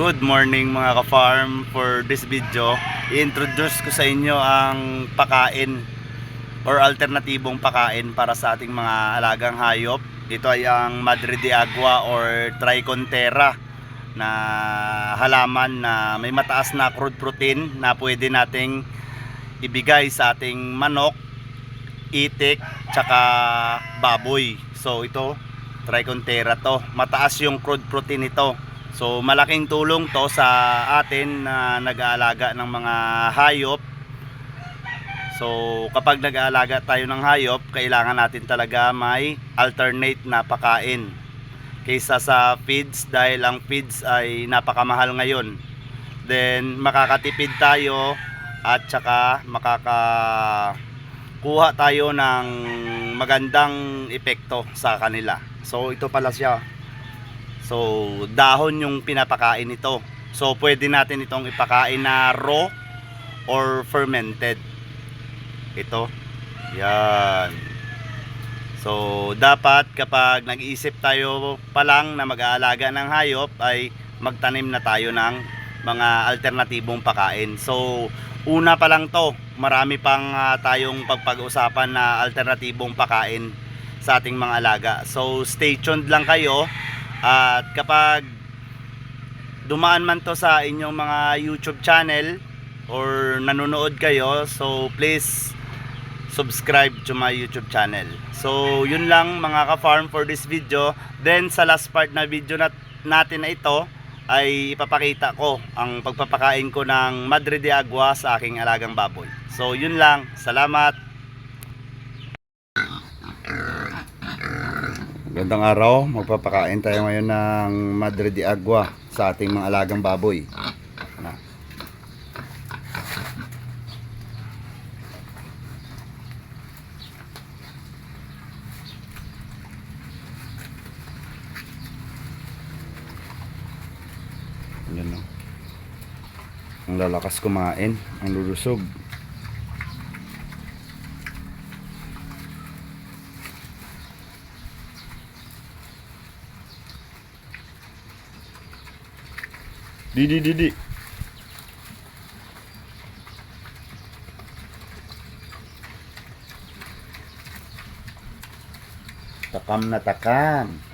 Good morning mga ka-farm. For this video, i-introduce ko sa inyo ang pakain or alternatibong pakain para sa ating mga alagang hayop. Ito ay ang Madre de Agua or Trichontera na halaman na may mataas na crude protein na pwede nating ibigay sa ating manok, itik, tsaka baboy. So ito, Trichontera to. Mataas yung crude protein nito. So malaking tulong to sa atin na nag-aalaga ng mga hayop. So kapag nag-aalaga tayo ng hayop, kailangan natin talaga may alternate na pakain kaysa sa feeds dahil ang feeds ay napakamahal ngayon. Then makakatipid tayo at saka makakakuha tayo ng magandang epekto sa kanila. So ito pala siya. So, dahon yung pinapakain nito. So, pwede natin itong ipakain na raw or fermented. Ito. Yan. So, dapat kapag nag-iisip tayo pa lang na mag-aalaga ng hayop ay magtanim na tayo ng mga alternatibong pakain. So, una pa lang to, marami pang ah, tayong pagpag-usapan na alternatibong pakain sa ating mga alaga. So, stay tuned lang kayo at kapag dumaan man to sa inyong mga YouTube channel or nanonood kayo, so please subscribe to my YouTube channel. So yun lang mga ka-farm for this video. Then sa last part na video nat natin na ito ay ipapakita ko ang pagpapakain ko ng Madre de Agua sa aking alagang baboy. So yun lang. Salamat. Gandang araw, magpapakain tayo ngayon ng Madre de Agua sa ating mga alagang baboy. Na. Yan o. Ang lalakas kumain, ang lulusog. Didi didi. Takam na takam.